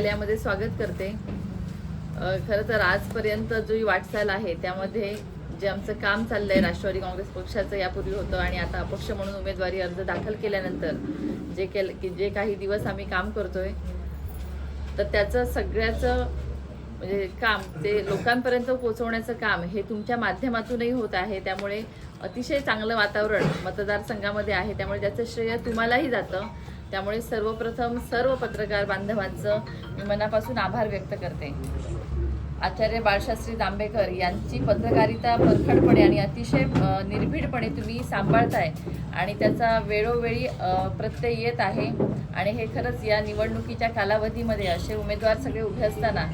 कार्यालयामध्ये स्वागत करते. खरं तर आजपर्यंत जो वाटचाल आहे त्यामध्ये जे आमचं काम चाललंय राष्ट्रवादी काँग्रेस पक्षाचं यापूर्वी होतं आणि आता अपक्ष म्हणून उमेदवारी अर्ज दाखल केल्यानंतर जे केल की जे काही दिवस आम्ही काम करतोय तर त्याचं सगळ्याचं म्हणजे काम ते लोकांपर्यंत पोहोचवण्याचं काम हे तुमच्या माध्यमातूनही होत आहे. त्यामुळे अतिशय चांगलं वातावरण मतदारसंघामध्ये आहे त्यामुळे त्याचं श्रेय तुम्हालाही जातं. त्यामुळे सर्वप्रथम सर्व पत्रकार बांधवांचं मी मनापासून आभार व्यक्त करते. आचार्य बाळशास्त्री जांभेकर यांची पत्रकारिता परखडपणे आणि अतिशय निर्भीडपणे तुम्ही सांभाळताय आणि त्याचा वेळोवेळी प्रत्यय येत आहे. आणि हे खरंच या निवडणुकीच्या कालावधीमध्ये असे उमेदवार सगळे उभे असताना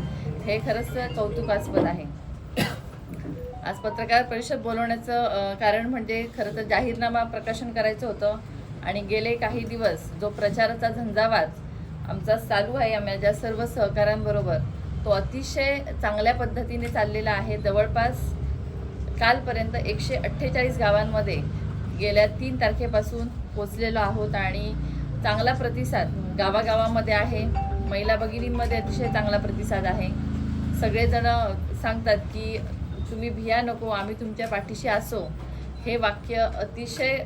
हे खरंच कौतुकास्पद आहे. आज पत्रकार परिषद बोलवण्याचं कारण म्हणजे खरं तर जाहीरनामा प्रकाशन करायचं होतं. आणि गेले काही दिवस जो प्रचाराचा झंझावात आमचा चालू आहे माझ्या सर्व सहकाऱ्यांबरोबर तो अतिशय चांगल्या पद्धतीने चाललेला आहे. जवळपास कालपर्यंत एकशे अठ्ठेचाळीस गावांमध्ये गेल्या तीन तारखेपासून पोचलेलो आहोत आणि चांगला प्रतिसाद गावागावामध्ये आहे. महिला भगिनींमध्ये अतिशय चांगला प्रतिसाद आहे. सगळेजण सांगतात की तुम्ही भिया नको आम्ही तुमच्या पाठीशी असो. हे वाक्य अतिशय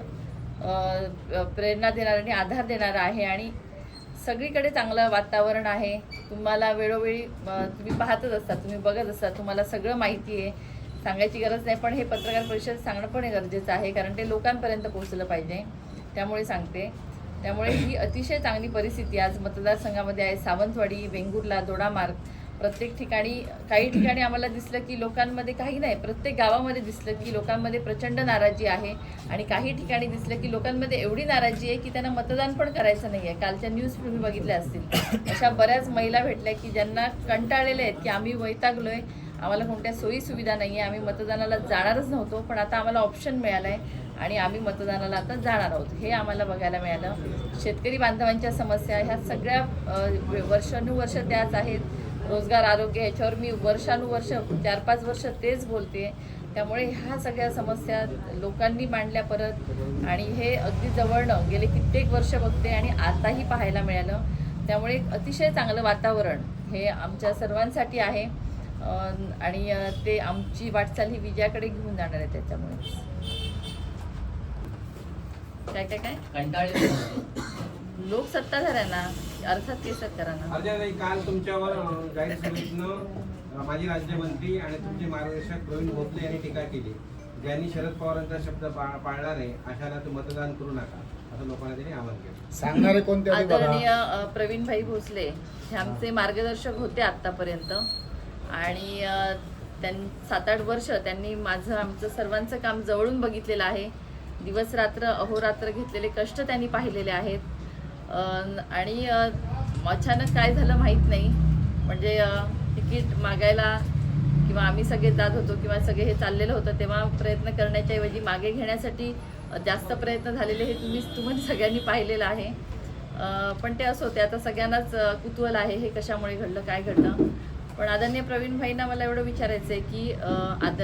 प्रेरणा देणारं आणि आधार देणारं आहे आणि सगळीकडे चांगलं वातावरण आहे. तुम्हाला वेळोवेळी तुम्ही पाहतच असता तुम्ही बघत असता तुम्हाला सगळं माहिती आहे. सांगायची गरज नाही पण हे पत्रकार परिषद सांगणं पण हे गरजेचं आहे कारण ते लोकांपर्यंत पोहोचलं पाहिजे. त्यामुळे सांगते. त्यामुळे ही अतिशय चांगली परिस्थिती आज मतदारसंघामध्ये आहे. सावंतवाडी वेंगुर्ला दोडामार्ग प्रत्येक ठिकाणी काही ठिकाणी आम्हाला दिसलं की लोकांमध्ये काही नाही प्रत्येक गावामध्ये दिसलं की लोकांमध्ये प्रचंड नाराजी आहे आणि काही ठिकाणी दिसलं की लोकांमध्ये एवढी नाराजी आहे की त्यांना मतदान पण करायचं नाही आहे कालच्या न्यूज तुम्ही बघितल्या असतील. अशा बऱ्याच महिला भेटल्या की ज्यांना कंटाळलेल्या आहेत की आम्ही वैतागलो आहे आम्हाला कोणत्या सोयी सुविधा नाही आहे आम्ही मतदानाला जाणारच नव्हतो पण आता आम्हाला ऑप्शन मिळालं आहे आणि आम्ही मतदानाला आता जाणार आहोत. हे आम्हाला बघायला मिळालं. शेतकरी बांधवांच्या समस्या ह्या सगळ्या वर्षानुवर्ष त्याच आहेत. रोजगार आरोग्य ह्याच्यावर मी वर्षानुवर्ष चार पाच वर्ष तेच बोलते. त्यामुळे ह्या सगळ्या समस्या लोकांनी मांडल्या परत आणि हे अगदी जवळनं गेले कित्येक वर्ष बघते आणि आताही पाहायला मिळालं. त्यामुळे एक अतिशय चांगलं वातावरण हे आमच्या सर्वांसाठी आहे. आणि ते आमची वाटचाल ही विजयाकडे घेऊन जाणार आहे त्याच्यामुळे. काय काय काय? कंटाळले लोक सत्ताधाऱ्यांना अर्थात केसरकरांना अजय काल तुमच्यावर सभेतनं अं, माजी राज्यमंत्री आणि तुमचे मार्गदर्शक प्रवीण भोसले यांनी टीका केली. ज्यांनी शरद पवारांचा शब्द पा- पाळला नाही अशाला तू मतदान करू नका असं लोकांना त्यांनी आवाहन केलं. सांगणारे कोणते होते आदरणीय बघा अ, प्रवीणभाई भोसले हे आमचे मार्गदर्शक होते आत्तापर्यंत. आणि अ, त्यां सात आठ वर्ष त्यांनी माझं आमचं सर्वांचं काम जवळून बघितलेलं आहे. दिवस रात्र अहोरात्र घेतलेले कष्ट त्यांनी पाहिलेले आहेत. आणि अचानक काय झालं माहीत नाही. म्हणजे तिकीट मागायला किंवा आम्ही सगळे जात होतो किंवा सगळे हे चाललेलं होतं तेव्हा प्रयत्न करण्याच्या ऐवजी मागे घेण्यासाठी जास्त प्रयत्न झालेले हे तुम्ही तुम्ही सगळ्यांनी पाहिलेलं आहे. पण ते असं होते आता सगळ्यांनाच कुतूहल आहे हे कशामुळे घडलं काय घडलं. पण आदरणीय प्रवीण भाईंना मला एवढं विचारायचं आहे की आद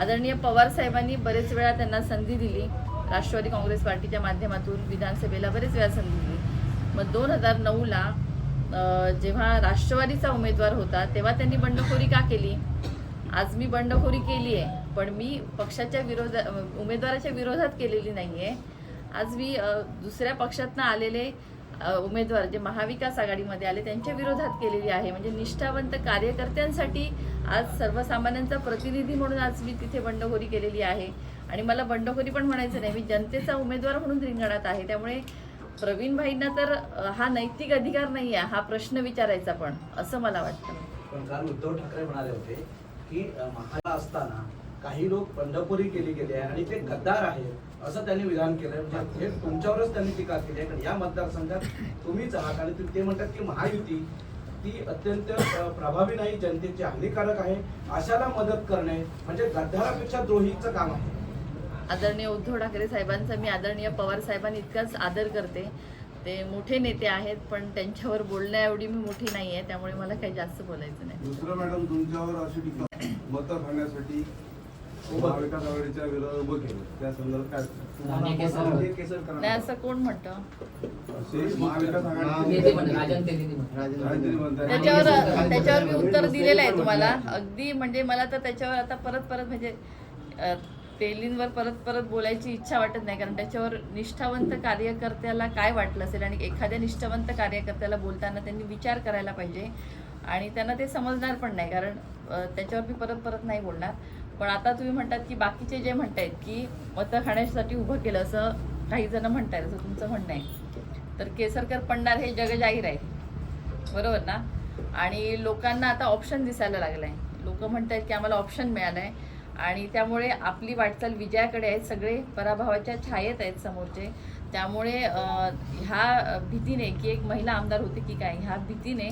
आदरणीय पवार साहेबांनी बरेच वेळा त्यांना संधी दिली. राष्ट्रवादी काँग्रेस पार्टीच्या माध्यमातून विधानसभेला बरेच वेळा संधी दिली. मग दोन हजार नऊला जेव्हा राष्ट्रवादीचा उमेदवार होता तेव्हा त्यांनी बंडखोरी का केली? आज मी बंडखोरी केली आहे पण मी पक्षाच्या विरोधा उमेदवाराच्या विरोधात केलेली नाही आहे आज मी दुसऱ्या पक्षातनं आलेले उमेदवार जे महाविकास आघाडीमध्ये आले त्यांच्या विरोधात केलेली आहे. म्हणजे निष्ठावंत कार्यकर्त्यांसाठी आज सर्वसामान्यांचा प्रतिनिधी म्हणून आज मी तिथे बंडखोरी केलेली आहे. आणि मला बंडखोरी पण म्हणायचं नाही मी जनतेचा उमेदवार म्हणून रिंगणात आहे. त्यामुळे प्रवीण भाईंना तर हा नैतिक अधिकार नाही आहे हा प्रश्न विचारायचा पण असं मला वाटतं. पण काल उद्धव ठाकरे म्हणाले होते की महाराज असताना काही लोक बंडखोरी केली गेली आहे आणि ते गद्दार आहेत असं त्यांनी विधान केलंय. म्हणजे हे तुमच्यावरच त्यांनी टीका केली आहे. कारण या मतदारसंघात तुम्हीच आहात आणि ते- ते म्हणतात की महायुती ती अत्यंत प्रभावी नाही जनतेची हानिकारक आहे. अशाला मदत करणे म्हणजे गद्दारापेक्षा द्रोहीचं काम आहे. आदरणीय उद्धव ठाकरे साहेबांचा मी आदरणीय पवार साहेबांनी इतकाच आदर करते. ते मोठे नेते आहेत पण त्यांच्यावर बोलण्या एवढी मी मोठी नाही आहे त्यामुळे मला काही जास्त बोलायचं नाही. दुसरं मॅडम तुमच्यावर अशी टीका मतं खाण्यासाठी महाविकास आघाडीच्या विरोधात उभं केलं. त्या संदर्भात काय राजे केसर. राजे केसर करा. नाही असं कोण म्हणतं. त्याच्यावर त्याच्यावर मी उत्तर दिलेलं आहे तुम्हाला. अगदी म्हणजे मला तर त्याच्यावर आता परत परत म्हणजे अ, तेलींवर परत परत बोलायची इच्छा वाटत नाही कारण त्याच्यावर निष्ठावंत कार्यकर्त्याला काय वाटलं असेल आणि एखाद्या निष्ठावंत कार्यकर्त्याला बोलताना त्यांनी विचार करायला पाहिजे. आणि त्यांना ते समजणार पण नाही कारण त्याच्यावर मी परत परत नाही बोलणार. पण आता तुम्ही म्हणतात की बाकीचे जे म्हणतायत की मतं खाण्यासाठी उभं केलं असं काही जण म्हणतायत असं तुमचं म्हणणं आहे. तर केसरकर पडणार हे जगजाहीर आहे. बरोबर ना? आणि लोकांना आता ऑप्शन दिसायला लागलाय. लोक म्हणत आहेत की आम्हाला ऑप्शन मिळालं आहे आणि त्यामुळे आपली वाटचाल विजयाकडे आहेत सगळे पराभवाच्या छायेत आहेत समोरचे. त्यामुळे ह्या भीतीने की एक महिला आमदार होती की काय ह्या भीतीने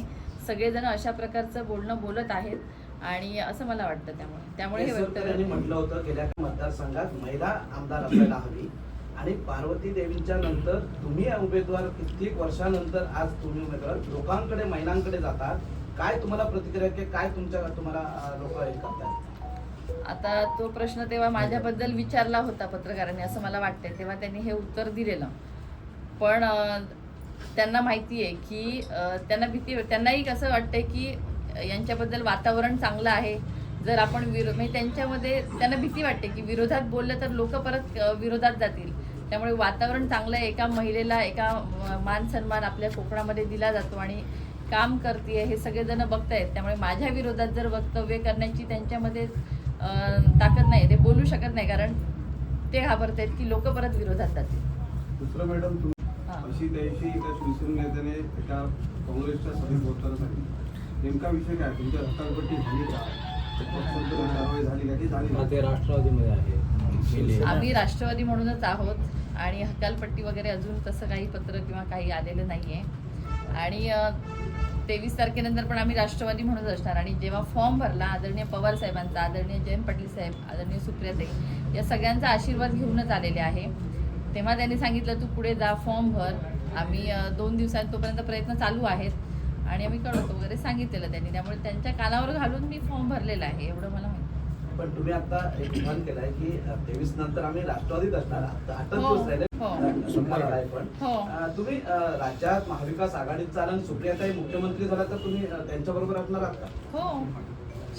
सगळेजण अशा प्रकारचं बोलणं बोलत आहेत आणि असं मला वाटतं त्यामुळे. त्यामुळे हे म्हटलं होतं गेल्या मतदारसंघात महिला आमदार असायला हवी आणि पार्वती देवींच्या नंतर तुम्ही उमेदवार कित्येक वर्षानंतर आज तुम्ही उमेदवार लोकांकडे महिलांकडे जातात. काय तुम्हाला प्रतिक्रिया काय तुमच्या तुम्हाला लोक हे करतात आता तो प्रश्न तेव्हा माझ्याबद्दल विचारला होता पत्रकारांनी असं मला वाटतंय. तेव्हा त्यांनी हे उत्तर दिलेलं. पण त्यांना माहिती आहे की त्यांना भीती त्यांनाही कसं वाटतंय की यांच्याबद्दल वातावरण चांगलं आहे. जर आपण विरो म्हणजे त्यांच्यामध्ये त्यांना भीती वाटते की विरोधात बोललं तर लोक परत विरोधात जातील. त्यामुळे वातावरण चांगलं आहे. एका महिलेला एका मान सन्मान आपल्या कोकणामध्ये दिला जातो आणि काम करते हे सगळेजण बघतायत. त्यामुळे माझ्या विरोधात जर वक्तव्य करण्याची त्यांच्यामध्ये ताकद नाही ते बोलू शकत नाही कारण ते घाबरत आहेत की लोक परत विरोधात जातील. दुसरं मॅडम. अशी एका शिवसेना नेत्याने एका काँग्रेसच्या सभेत बोलताना नेमका विषय काय? तुमच्या हकालपट्टी झाली का? झाली का? ती झाली हा, ते नाही. राष्ट्रवादीमध्ये आहे. आम्ही राष्ट्रवादी म्हणूनच आहोत आणि हकालपट्टी वगैरे अजून तसं काही पत्र किंवा काही आलेलं नाहीये. आणि तेवीस तारखेनंतर पण आम्ही राष्ट्रवादी म्हणूनच असणार. आणि जेव्हा फॉर्म भरला आदरणीय पवार साहेबांचा आदरणीय जयंत पाटील साहेब आदरणीय सुप्रियाताई या सगळ्यांचा आशीर्वाद घेऊनच आलेले आहे. तेव्हा त्यांनी सांगितलं तू पुढे जा फॉर्म भर. आम्ही दोन दिवसांत तोपर्यंत प्रयत्न चालू आहेत. आणि आम्ही कळवतो वगैरे सांगितलेलं त्यांनी. त्यामुळे त्यांच्या कानावर घालून मी फॉर्म भरलेला आहे. एवढं मला पण तुम्ही आता एक विधान केलंय की तेवीस नंतर आम्ही राष्ट्रवादीत असणार. आता आठच हो, दिवस राहिले. हो. शंभर आहे पण. हो. तुम्ही राज्यात महाविकास आघाडीत चालन सुप्रियाताई मुख्यमंत्री झाला तर तुम्ही त्यांच्या बरोबर असणार आहात का? हो.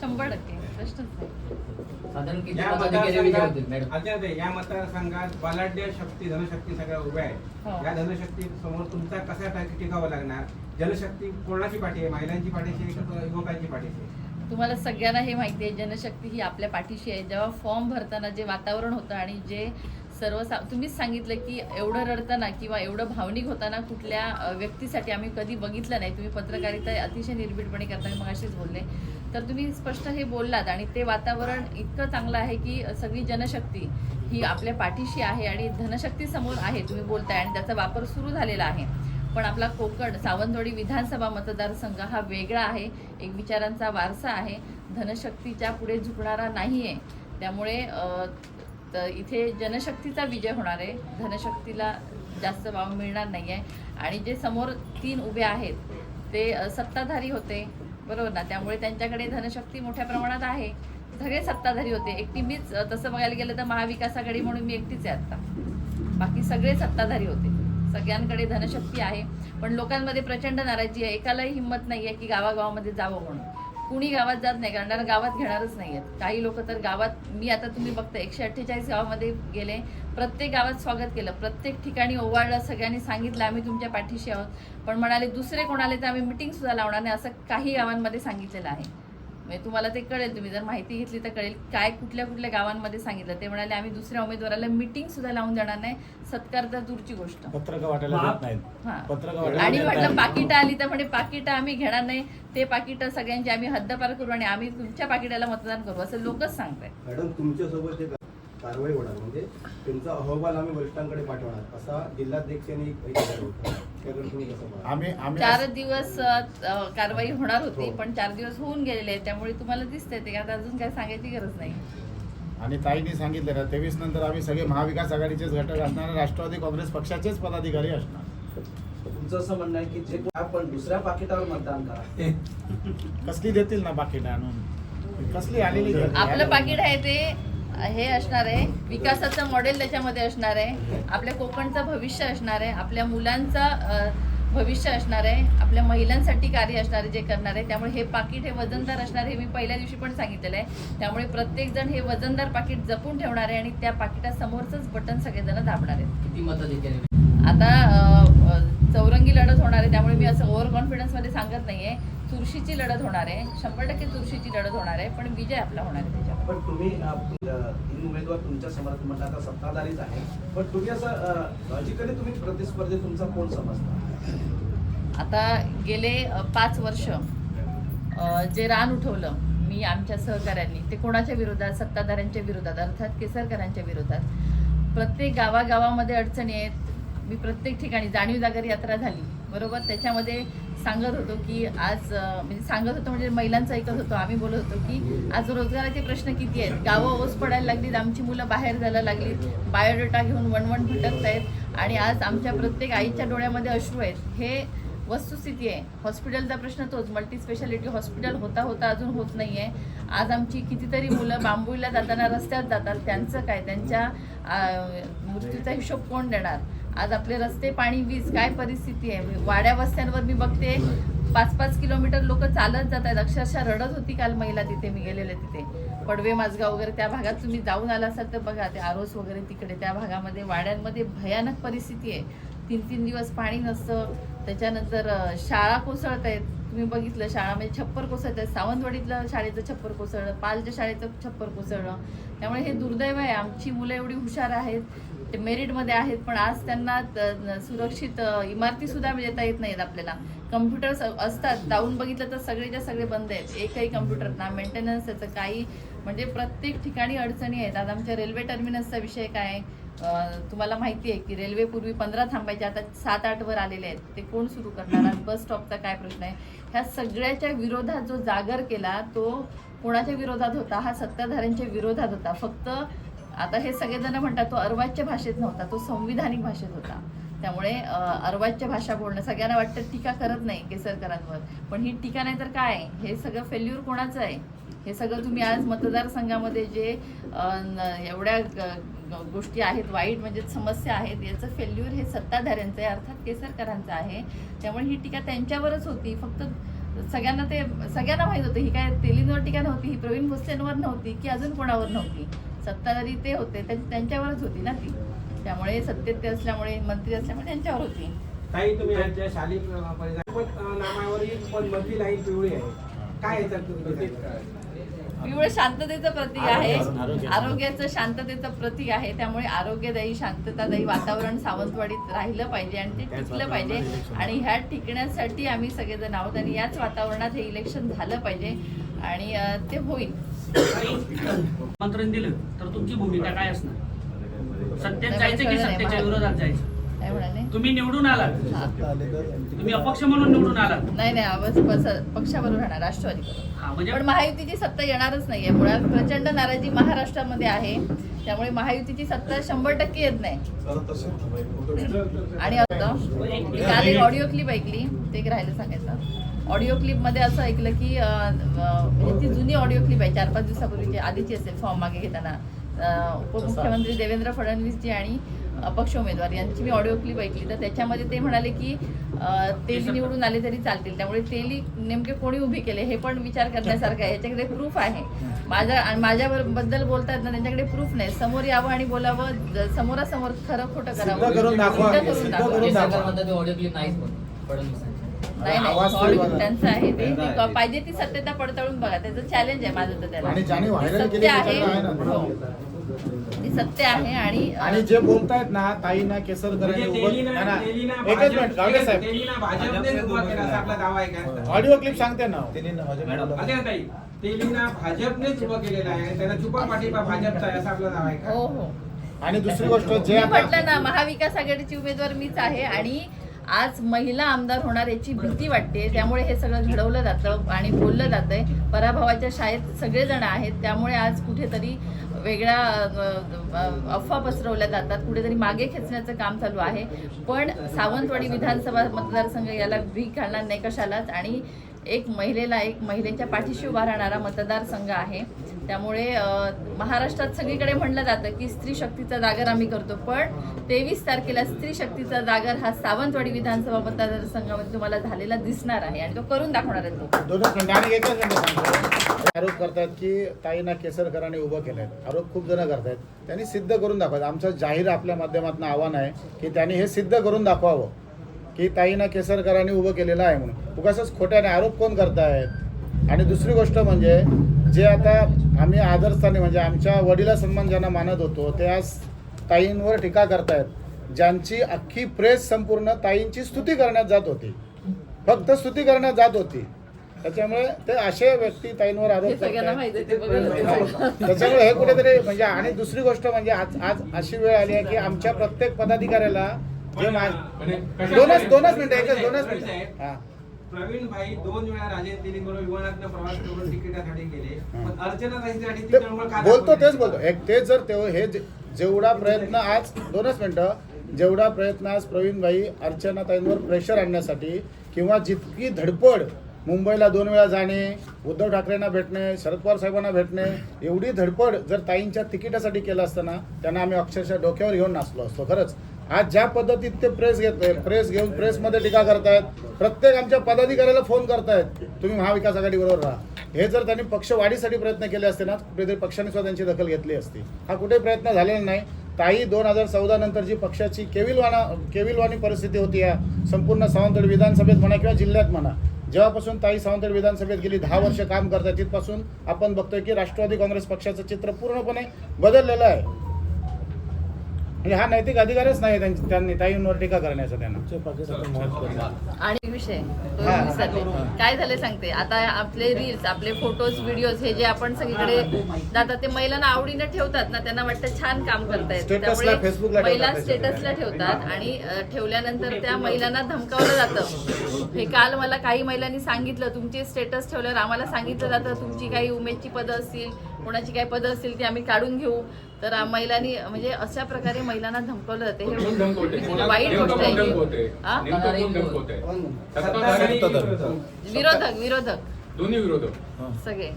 शंभर टक्के. साधारण किती या पदाधिकारी विजय होतील मॅडम? मतदारसंघात या बलाढ्य शक्ती धनशक्ती सगळ्या उभ्या हो. आहेत या धनशक्ती समोर तुमचा कसा टाकी टिकावं लागणार? जनशक्ती कोणाची पाठी आहे? महिलांची पाठीशी आहे युवकांची पाठीशी आहे? तुम्हाला सगळ्यांना हे माहिती आहे जनशक्ती ही आपल्या पाठीशी आहे. जेव्हा फॉर्म भरताना जे वातावरण होतं आणि जे सर्व तुम्हीच सांगितलं की एवढं रडताना किंवा एवढं भावनिक होताना कुठल्या व्यक्तीसाठी आम्ही कधी बघितलं नाही. तुम्ही पत्रकारिता अतिशय निर्भीडपणे करता मग असेच बोलले. तर तुम्ही स्पष्ट हे बोललात आणि ते वातावरण इतकं चांगलं आहे की सगळी जनशक्ती ही आपल्या पाठीशी आहे आणि धनशक्ती समोर आहे. तुम्ही बोलताय आणि त्याचा वापर सुरू झालेला आहे. पण आपला कोकण सावंतवाडी विधानसभा मतदारसंघ हा वेगळा आहे. एक विचारांचा वारसा आहे. धनशक्तीच्या पुढे झुकणारा नाही आहे त्यामुळे त- इथे जनशक्तीचा विजय होणार आहे. धनशक्तीला जास्त वाव मिळणार नाही आहे आणि जे समोर तीन उभे आहेत ते सत्ताधारी होते. बरोबर ना? त्यामुळे त्यांच्याकडे धनशक्ती मोठ्या प्रमाणात आहे. सगळे सत्ताधारी होते. एकटी मीच तसं बघायला गेलं तर महाविकास आघाडी म्हणून मी एकटीच आहे आता. बाकी सगळे सत्ताधारी होते. सगळ्यांकडे धनशक्ती आहे. पण लोकांमध्ये प्रचंड नाराजी आहे. एकालाही हिंमत नाही आहे की गावागावामध्ये जावं म्हणून. कुणी गावात जात नाही कारण गावात घेणारच नाही आहेत. काही लोक तर गावात मी आता तुम्ही बघता एकशे अठ्ठेचाळीस गावामध्ये गेले. प्रत्येक गावात स्वागत केलं. प्रत्येक ठिकाणी ओवाळलं सगळ्यांनी सांगितलं आम्ही तुमच्या पाठीशी आहोत. पण म्हणाले दुसरे कोणाले तर आम्ही मिटिंगसुद्धा लावणार नाही असं काही गावांमध्ये सांगितलेलं आहे. म्हणजे तुम्हाला ते कळेल तुम्ही जर माहिती घेतली तर कळेल काय कुठल्या कुठल्या गावांमध्ये सांगितलं. ते म्हणाले आम्ही दुसऱ्या उमेदवाराला मिटिंग सुद्धा लावून देणार नाही. सत्कार तर दूरची गोष्ट. पत्रक वाटायला देत नाहीत. हा. पत्रक वाटायला आणि देत म्हटलं नाहीत. पाकिटं आली तर म्हणे पाकिटं आम्ही घेणार नाही. ते पाकिटं सगळ्यांची आम्ही हद्दपार करू आणि आम्ही तुमच्या पाकिटाला मतदान करू. असं लोकच सांगतायत. मॅडम तुमच्यासोबत कारवाई होणार. म्हणजे तुमचा अहवाल आम्ही वरिष्ठांकडे पाठवणार. असा जिल्हाध्यक्षांनी एक केलं होतं. आम्ही आम्ही चार दिवस कारवाई होणार होती पण चार दिवस होऊन गेलेले आहेत त्यामुळे तुम्हाला दिसतंय ते आता अजून काय सांगायची गरज नाही. आणि ताईंनी सांगितलं ना तेवीस नंतर आम्ही सगळे महाविकास आघाडीचेच घटक असणार राष्ट्रवादी काँग्रेस पक्षाचेच पदाधिकारी असणार. तुमचं असं म्हणणं आहे की जे आपण दुसऱ्या पाकिटावर मतदान करा. कसली देतील ना पाकिट आणून? कसली आलेली. आपलं पाकिट आहे ते हे असणार आहे. विकासाचं मॉडेल त्याच्यामध्ये असणार आहे. आपल्या कोकणचं भविष्य असणार आहे. आपल्या मुलांचं भविष्य असणार आहे. आपल्या महिलांसाठी कार्य असणार आहे जे करणार आहे. त्यामुळे हे पाकिट हे वजनदार असणार आहे हे मी पहिल्या दिवशी पण सांगितलेलं आहे. त्यामुळे प्रत्येकजण हे वजनदार पाकिट जपून ठेवणार आहे आणि त्या पाकिटासमोरचंच बटन सगळेजण दाबणार आहेत. आता चौरंगी लढत होणार आहे. त्यामुळे मी असं ओव्हर कॉन्फिडन्समध्ये सांगत नाहीये. चुरशीची लढत होणार आहे. शंभर टक्के चुरशीची लढत होणार आहे. पण विजय आपला होणार आहे पण तुम्ही तीन उमेदवार तुमच्यासमोर म्हटलं आता सत्ताधारीच आहे पण तुम्ही असं लॉजिकली तुम्ही प्रतिस्पर्धी तुमचा कोण समजता? आता गेले पाच वर्ष जे रान उठवलं मी आमच्या सहकाऱ्यांनी ते कोणाच्या विरोधात? सत्ताधाऱ्यांच्या विरोधात अर्थात केसरकरांच्या विरोधात. प्रत्येक गावागावामध्ये अडचणी आहेत. मी प्रत्येक ठिकाणी जाणीव जागर यात्रा झाली बरोबर? त्याच्यामध्ये सांगत होतो की आज म्हणजे सांगत होतो म्हणजे महिलांचं ऐकत होतो आम्ही बोलत होतो की आज रोजगाराचे प्रश्न किती आहेत? गावं ओस पडायला लागलीत आमची मुलं बाहेर जायला लागलीत बायोडेटा घेऊन वणवण भटकत आहेत आणि आज आमच्या प्रत्येक आईच्या डोळ्यामध्ये अश्रू आहेत. हे वस्तुस्थिती आहे. हॉस्पिटलचा प्रश्न तोच मल्टी स्पेशालिटी हॉस्पिटल होता होता अजून होत नाही आहे आज आमची कितीतरी मुलं बांबुईला जाताना रस्त्यात जातात त्यांचं काय? त्यांच्या मृत्यूचा हिशोब कोण देणार? आज आपले रस्ते पाणी वीज काय परिस्थिती आहे? वाड्या वस्त्यांवर मी बघते पाच पाच किलोमीटर लोक चालत जात आहेत. अक्षरशः रडत होती काल महिला तिथे मी गेलेले तिथे. पडवे माझगाव वगैरे त्या भागात तुम्ही जाऊन आला असाल तर बघा ते आरोस वगैरे तिकडे त्या भागामध्ये वाड्यांमध्ये भयानक परिस्थिती आहे. तीन तीन दिवस पाणी नसतं. त्याच्यानंतर शाळा कोसळत आहेत. तुम्ही बघितलं शाळा म्हणजे छप्पर कोसळत आहेत. सावंतवाडीतलं शाळेचं छप्पर कोसळलं पालच्या शाळेचं छप्पर कोसळलं. त्यामुळे हे दुर्दैव आहे. आमची मुलं एवढी हुशार आहेत. ते मेरिटमध्ये आहेत पण आज त्यांना त- सुरक्षित इमारतीसुद्धा देता येत नाहीत आपल्याला. कम्प्युटर्स असतात जाऊन बघितलं तर सगळेच्या सगळे बंद आहेत. एकही कम्प्युटर ना मेंटेनन्स त्याचं काही म्हणजे प्रत्येक ठिकाणी अडचणी आहेत. आता आमच्या रेल्वे टर्मिनसचा विषय काय तुम्हाला माहिती आहे की रेल्वे पूर्वी पंधरा थांबायचे आता सात आठ वर आलेले आहेत. ते कोण सुरू करणार? आज बस स्टॉपचा काय प्रश्न आहे? ह्या सगळ्याच्या विरोधात जो जागर केला तो कोणाच्या विरोधात होता? हा सत्ताधाऱ्यांच्या विरोधात होता. फक्त आता हे सगळेजण म्हणतात तो अर्वाच्य भाषेत नव्हता तो संविधानिक भाषेत होता. त्यामुळे अर्वाच्य भाषा बोलणं सगळ्यांना वाटतं टीका करत नाही केसरकरांवर. पण ही टीका नाही तर काय? हे सगळं फेल्युअर कोणाचं आहे? हे सगळं तुम्ही आज मतदारसंघामध्ये जे एवढ्या ग- गोष्टी आहेत वाईट म्हणजे समस्या आहेत याचं फेल्युअर हे सत्ताधाऱ्यांचं आहे अर्थात केसरकरांचं आहे. त्यामुळे ही टीका त्यांच्यावरच होती. फक्त सगळ्यांना ते सगळ्यांना माहीत होतं. ही काय तेलींवर टीका नव्हती ही प्रवीण भोसलेंवर नव्हती की अजून कोणावर नव्हती? सत्ताधारी ते होते त्यां- त्यांच्यावरच होती ना ती. त्यामुळे सत्तेत ते असल्यामुळे मंत्री असल्यामुळे त्यांच्यावर होती. काही तुम्ही आज ज्या शाली परिधान पण अं, नामावरील पण मधली लाईन पिवळी आहे. काय याच्यात तुम्ही? पिवळ शांततेचं प्रतीक आहे. आरोग्याचं. शांततेचं प्रतीक आहे. त्यामुळे आरोग्यदायी शांततादायी वातावरण सावंतवाडीत राहिलं पाहिजे आणि ते टिकलं पाहिजे. आणि ह्या टिकण्यासाठी आम्ही सगळेजण आहोत आणि याच वातावरणात हे इलेक्शन झालं पाहिजे. आणि ते होईल. आमंत्रण दिलं तर तुमची भूमिका काय असणार? सत्तेत जायचं की सत्तेच्या विरोधात जायचं? काय म्हणाले? तुम्ही निवडून आलात. हा. तुम्ही अपक्ष म्हणून निवडून आलात. नाही नाही आवाज पस- पक्षाबरोबर राहणार राष्ट्रवादी हा म्हणजे पण महायुतीची सत्ता येणारच नाहीये. मुळात प्रचंड नाराजी महाराष्ट्रामध्ये आहे. त्यामुळे महायुतीची सत्ता शंभर टक्के येत नाही. आणि आता मी काल एक ऑडिओ क्लिप ऐकली. ते एक राहिलं सांगायचं. ऑडिओ क्लिपमध्ये असं ऐकलं की अं, अं, म्हणजे ती जुनी ऑडिओ क्लिप आहे चार पाच दिवसापूर्वीची आधीची असेल फॉर्म मागे घेताना. अं, उपमुख्यमंत्री देवेंद्र फडणवीसजी आणि अपक्ष उमेदवार. यांची मी ऑडिओ क्लिप ऐकली. तर त्याच्यामध्ये ते म्हणाले की तेली निवडून आले तरी चालतील. त्यामुळे तेली नेमके कोणी उभी केले हे पण विचार करण्यासारखं आहे. याच्याकडे प्रूफ आहे. माझ्या आणि माझ्या बद्दल बोलतात ना त्यांच्याकडे प्रूफ नाही. समोर यावं आणि बोलावं समोरासमोर खरं खोटं करावं. करून ऑडिओ क्लिप नाहीच नाही नाही. त्यांचं आहे. ते. पाहिजे ती सत्यता पडताळून बघा. त्याचं चॅलेंज आहे माझं तर त्याला. आणि ज्याने व्हायरल ते केली सत्य आहे सत्य आहे आणि आणि जे बोलतायत ना ताईना केसरकरांनी म्हणजे उभं ना, एकच मिनिट गावडे साहेब. ऑडिओ क्लिप सांगते ना. असे का ताई तेलीना भाजपनेच उभं केलेलं आहे आणि त्यांना चुपा पाठिंबा भाजपचा आहे असा आपला दावा आहे का? हो हो. आणि दुसरी गोष्ट जे मी म्हटलं ना महाविकास आघाडीची उमेदवार मीच आहे आणि आज महिला आमदार होणार याची भीती वाटते त्यामुळे हे सगळं घडवलं जातं आणि बोललं जातंय. पराभवाच्या शाळेत सगळेजण आहेत त्यामुळे आज कुठेतरी वेगळ्या अफवा पसरवल्या जातात. कुठेतरी मागे खेचण्याचं काम चालू आहे. पण सावंतवाडी विधानसभा मतदारसंघ याला भीक घालणार नाही कशालाच. आणि एक महिलेला एक महिलेच्या पाठीशी उभा राहणारा मतदारसंघ आहे. त्यामुळे महाराष्ट्रात सगळीकडे म्हणलं जातं की स्त्री शक्तीचा जागर आम्ही करतो. पण तेवीस तारखेला स्त्री शक्तीचा जागर हा सावंतवाडी विधानसभा मतदारसंघामध्ये तुम्हाला झालेला दिसणार आहे आणि तो करून दाखवणार आहे तो. आरोप करतात की ताईंना केसरकरांनी उभं केलंय. आरोप खूप जण करतायत. त्यांनी सिद्ध करून दाखवायचं. आमचं जाहीर आपल्या माध्यमातून आव्हान आहे की त्यांनी हे सिद्ध करून दाखवावं की ताईंना केसरकरांनी उभं केलेलं आहे म्हणून. उगाच खोट्याने आरोप कोण करतायत? आणि दुसरी गोष्ट म्हणजे जे आता आम्ही आदरस्थानी म्हणजे आमच्या वडिला सन्मान ज्यांना मानत होतो ते आज ताईंवर टीका करतायत. ज्यांची अख्खी प्रेस संपूर्ण ताईंची स्तुती करण्यात जात होती. फक्त स्तुती करण्यात जात होती. त्याच्यामुळे ते असे व्यक्ती ताईंवर हे आरोप होते. त्याच्यामुळे हे कुठेतरी म्हणजे आणि दुसरी गोष्ट म्हणजे आज आज अशी वेळ आली आहे की आमच्या प्रत्येक पदाधिकाऱ्याला जे मा- दोनच दोनच मिनिटं एकच दोनच मिनिटं. हा. प्रवीण भाई दोन वेळा राजेंद्र दिली बरोबर विमानातनं प्रवास करून तिकिटासाठी गेले. पण अर्चना ताईसाठी बोलतो? तेच बोलतो. एक तेच जर ते हे जे- जेवढा प्रयत्न आज दोनच मिनिटं. जेवढा प्रयत्न आज प्रवीणभाई अर्चनाताईंवर प्रेशर आणण्यासाठी किंवा जितकी धडपड मुंबईला दोन वेळा जाणे उद्धव ठाकरेंना भेटणे शरद पवार साहेबांना भेटणे एवढी धडपड जर ताईंच्या तिकिटासाठी केलं असतं ना त्यांना आम्ही अक्षरशः डोक्यावर घेऊन नाचलो असतो. खरंच आज ज्या पद्धतीत ते प्रेस घेत प्रेस घेऊन प्रेसमध्ये टीका करतायत प्रत्येक आमच्या पदाधिकाऱ्याला फोन करतायत तुम्ही महाविकास आघाडी बरोबर राहा. हे जर त्यांनी पक्ष वाढीसाठी प्रयत्न केले असते ना कुठेतरी पक्षाने सुद्धा त्यांची दखल घेतली असती. हा कुठे प्रयत्न झालेला नाही. ताई दोन हजार चौदा नंतर जी पक्षाची केविलवाना केविलवाणी परिस्थिती होती या. संपूर्ण सावंतवाडी विधानसभेत म्हणा किंवा जिल्ह्यात म्हणा. जेव्हापासून ताई सावंतवाडी विधानसभेत गेली दहा वर्ष काम करतात तिथपासून आपण बघतोय की राष्ट्रवादी काँग्रेस पक्षाचं चित्र पूर्णपणे बदललेलं आहे. म्हणजे हा नैतिक अधिकारच नाही त्यांची- त्यांनी ताईंवर टीका करण्याचा त्यांना. आणि विषय हा. काय झाले सांगते? आता आपले रील्स आपले फोटोज व्हिडिओज हे जे आपण सगळीकडे जातात ते महिलांना आवडीने ठेवतात ना त्यांना वाटतं छान काम करतायत. ला महिला ठेवतात त्याच्यात. स्टेटसला ठेवतात आणि अ, ठेवल्यानंतर त्या महिलांना धमकावलं जातं. हे काल मला काही महिलांनी सांगितलं तुमचे स्टेटस ठेवल्यावर आम्हाला सांगितलं जातं तुमची काही उमेदची पदं असतील कोणाची काही पदं असतील ती आम्ही काढून घेऊ. तर महिलांनी म्हणजे अशा प्रकारे महिलांना धमकावलं जाते. हे वाईट गोष्ट आहे ही. विरोधक विरोधक. दोन्ही विरोधक. सगळे.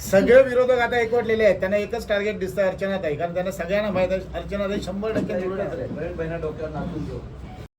सगळे विरोधक आता एकवटलेले आहेत. त्यांना एकच टार्गेट दिसतं अर्चनाताई. कारण त्यांना सगळ्यांना माहीत आहे अर्चनाताई शंभर टक्के निवडून